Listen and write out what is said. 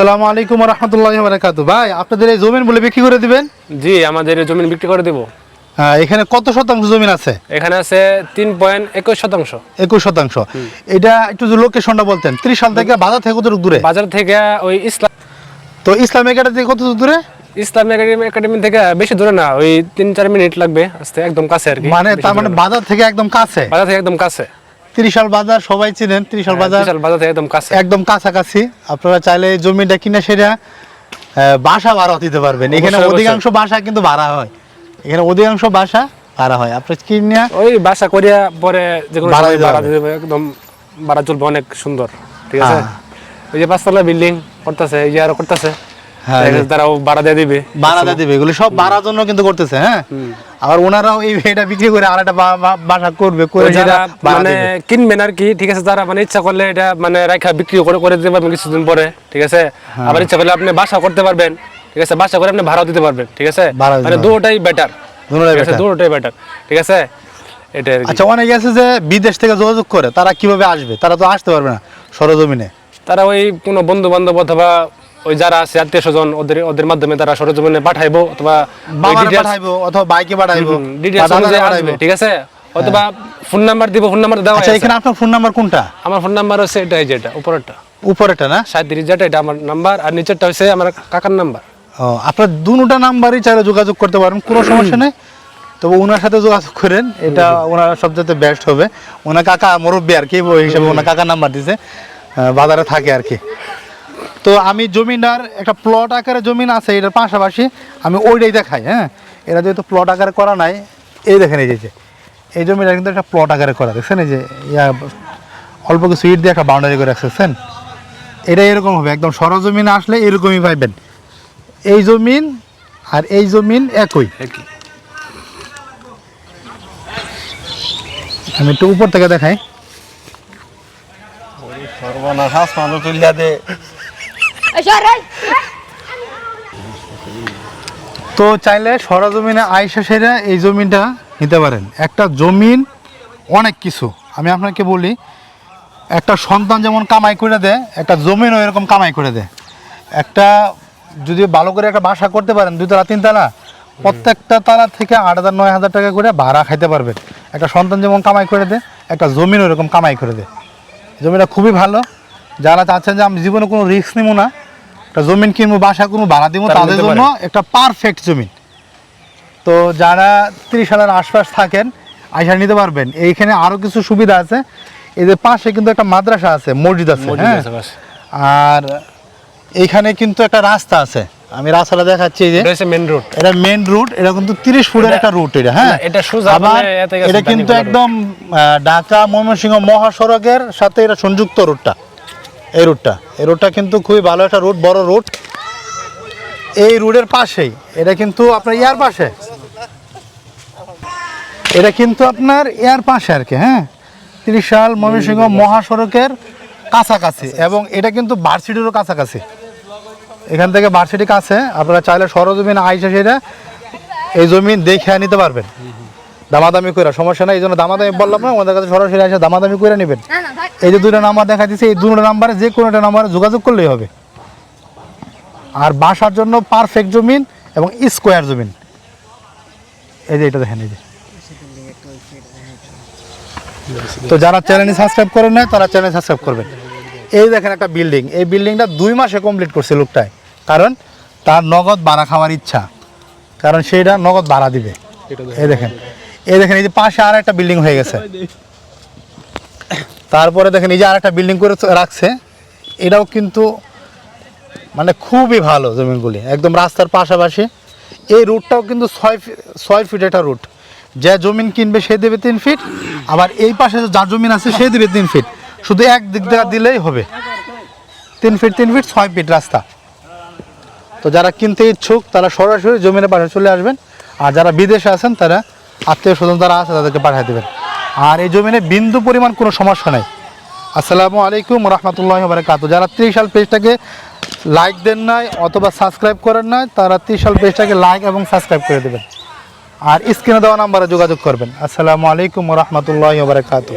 আসসালামু আলাইকুম রহমতুল্লাহ বারাকাত ভাই আপনাদের এই জমিন বলে বিক্রি করে দিবেন? জি আমাদের এই জমি বিক্রি করে দেব। হ্যাঁ, এখানে কত শতাংশ জমিন আছে? এখানে আছে তিন পয়েন্ট একুশ শতাংশ। একুশ শতাংশ। এটা একটু যদি লোকেশনটা বলতেন ত্রিশ সাল থেকে বাজার থেকে কত দূরে? বাজার থেকে ওই ইসলাম তো ইসলাম একাডেমি থেকে কত দূরে? ইসলাম একাডেমি একাডেমি থেকে বেশি দূরে না ওই তিন চার মিনিট লাগবে আসতে একদম কাছে আর কি মানে তার মানে বাজার থেকে একদম কাছে? বাজার থেকে একদম কাছে। ত্রিশাল বাজার সবাই চিনেন ত্রিশাল বাজার। বিশাল বাজার একদম কাছে। একদম কাছাকাছি। আপনারা চাইলে জমিটা কিনে সেটা বাসা ভাড়া দিতে পারবেন। এখানে অধিকাংশ বাসা কিন্তু ভাড়া হয়। এখানে অধিকাংশ বাসা ভাড়া হয়। আপনার কিনে ওই বাসা করিয়া পরে যে কোনো ভাড়া দিতে একদম ভাড়া চলবে অনেক সুন্দর। ঠিক আছে? হ্যাঁ। ওই যে পাঁচতলা বিল্ডিং করতেছে এই যে আরও করতেছে। হ্যাঁ, তারাও ভাড়া দিয়ে দিবে। ভাড়া দিয়ে দিবে। এগুলো সব ভাড়ার জন্য কিন্তু করতেছে হ্যাঁ? আবার ওনারাও এই এটা বিক্রি করে আর একটা বাসা করবে করে মানে কিনবেন আর কি ঠিক আছে যারা মানে ইচ্ছা করলে এটা মানে রাখা বিক্রি করে করে দিতে পারবেন কিছুদিন পরে ঠিক আছে? হ্যাঁ। আবার ইচ্ছা করলে আপনি বাসা করতে পারবেন ঠিক আছে? বাসা করে আপনি ভাড়াও দিতে পারবেন ঠিক আছে? মানে। দুটোটাই বেটার। দুটোটাই বেটার ঠিক আছে? এটা আচ্ছা অনেকে আছে যে বিদেশ থেকে যোগাযোগ করে তারা কীভাবে আসবে? তারা তো আসতে পারবে না সরজমিনে। তারা ওই কোনো বন্ধু বান্ধব অথবা ওই যারা আছে আত্মীয় স্বজন ওদের ওদের মাধ্যমে তারা সরজমিনে পাঠাইবো অথবা পাঠাইবো অথবা বাইকে পাঠাইবো। আসবে ঠিক আছে? অথবা ফোন নাম্বার দিব ফোন নাম্বার দেওয়া আচ্ছা আছে। এখানে আপনার ফোন নাম্বার কোনটা? আমার ফোন নাম্বার হচ্ছে এটাই যেটা উপরেরটা। উপরেটা না? সাঁত্রিশ যেটা এটা আমার নাম্বার আর নিচেরটা হচ্ছে আমার কাকার নাম্বার ও আপনার দুটা নাম্বারই চাইলে যোগাযোগ করতে পারেন কোনো সমস্যা নেই। তবে ওনার সাথে যোগাযোগ করেন এটা ওনার সবচেয়ে বেস্ট হবে। ওনার কাকা মুরব্বী আর কি ওই হিসাবে ওনার কাকার নাম্বার দিছে। বাজারে থাকে আর কি। তো আমি জমিটার একটা প্লট আকারে জমিন আছে এটার পাশাপাশি আমি ওইটাই দেখাই হ্যাঁ? এটা যেহেতু প্লট আকারে করা নাই এই দেখেন এই যে এই জমিটা কিন্তু একটা প্লট আকারে করা দেখছেন এই যে ইয়া অল্প কিছু ইট দিয়ে একটা বাউন্ডারি করে রাখছেন এটা এরকম হবে একদম সরজমিনে আসলে এরকমই পাইবেন। এই জমিন আর এই জমিন একই। আমি একটু উপর থেকে দেখাই। সর্বনাশ দে। তো চাইলে সরজমিনে আইসা সেরা এই জমিনটা নিতে পারেন। একটা জমিন, অনেক কিছু। আমি আপনাকে বলি, একটা সন্তান যেমন কামাই করে দেয়, একটা জমিনও এরকম কামাই করে দেয়। একটা যদি ভালো করে একটা বাসা করতে পারেন দুই তালা তিন তালা প্রত্যেকটা তালা থেকে আট হাজার, নয় হাজার টাকা করে ভাড়া খাইতে পারবেন। একটা সন্তান যেমন কামাই করে দেয়, একটা জমিনও এরকম কামাই করে দেয়। জমিটা খুবই ভালো। যারা চাচ্ছেন যে আমি জীবনে কোনো রিস্ক নিব না একটা জমিন কিনবো বাসা কিনবো ভাড়া দিব তাদের জন্য একটা পারফেক্ট জমিন। তো যারা ত্রিশ সালের আশপাশ থাকেন আইসা নিতে পারবেন। এইখানে আরও কিছু সুবিধা আছে। এই যে পাশে কিন্তু একটা মাদ্রাসা আছে মসজিদ আছে হ্যাঁ? আর এইখানে কিন্তু একটা রাস্তা আছে। আমি রাস্তাটা দেখাচ্ছি যে। এটা মেন রোড এটা মেন রুট এটা কিন্তু তিরিশ ফুটের একটা রুট এটা হ্যাঁ? এটা সোজা আবার এটা কিন্তু একদম ঢাকা ময়মনসিংহ মহাসড়কের সাথে এটা সংযুক্ত রুটটা এই রুটটা এই রুটটা কিন্তু খুবই ভালো একটা রুট বড় রুট এই রুটের পাশেই। এটা কিন্তু আপনার ইয়ার পাশে। এটা কিন্তু আপনার ইয়ার পাশে আর কি হ্যাঁ? ত্রিশাল, ময়মনসিংহ মহাসড়কের কাছাকাছি এবং এটা কিন্তু ভার্সিটিরও কাছাকাছি। এখান থেকে ভার্সিটি কাছে। আপনারা চাইলে সরজমিন আইসা সেটা এই জমি দেখে নিতে পারবেন। দামাদামি করে সমস্যা নাই এই জন্য দামাদামি বললাম না আমাদের কাছে সরাসরি এসে দামাদামি করে নেবেন। এই যে দুটো নাম্বার দেখা দিচ্ছে এই দুটো নাম্বারে যে কোনো একটা নাম্বারে যোগাযোগ করলেই হবে। আর বাসার জন্য পারফেক্ট জমিন এবং স্কোয়ার জমিন। এই যে এটা দেখেন এই যে। তো যারা চ্যানেল সাবস্ক্রাইব করেন না তারা চ্যানেল সাবস্ক্রাইব করবেন। এই দেখেন একটা বিল্ডিং এই বিল্ডিংটা দুই মাসে কমপ্লিট করছে লোকটায়। কারণ তার নগদ বাড়া খাওয়ার ইচ্ছা। কারণ সেটা নগদ ভাড়া দিবে। এই দেখেন। এই দেখেন, এই যে পাশে আর একটা বিল্ডিং হয়ে গেছে। তারপরে দেখেন, এই যে আর একটা বিল্ডিং করে রাখছে। এটাও কিন্তু মানে খুবই ভালো জমিনগুলি একদম রাস্তার পাশাপাশি। এই রুটটাও কিন্তু ছয় ছয় ফিট একটা রুট। যে জমিন কিনবে সে দেবে তিন ফিট আবার এই পাশে যার জমিন আছে সে দেবে তিন ফিট শুধু এক দিক দিয়ে দিলেই হবে। তিন ফিট তিন ফিট ছয় ফিট রাস্তা। তো যারা কিনতে ইচ্ছুক, তারা সরাসরি জমিনের পাশে চলে আসবেন। আর যারা বিদেশে আছেন, তারা আত্মীয় স্বজন যারা আছে তাদেরকে পাঠিয়ে দেবেন। আর এই জমিনে বিন্দু পরিমাণ কোনো সমস্যা নেই। আসসালামু আলাইকুম রহমতুল্লাহ বারকাত যারা ত্রিশ সাল পেজটাকে লাইক দেন নাই অথবা সাবস্ক্রাইব করেন নাই, তারা ত্রিশ সাল পেজটাকে লাইক এবং সাবস্ক্রাইব করে দেবেন। আর স্ক্রিনে দেওয়া নাম্বারে যোগাযোগ করবেন। আসসালামু আলাইকুম রহমতুল্লাহ বারকাত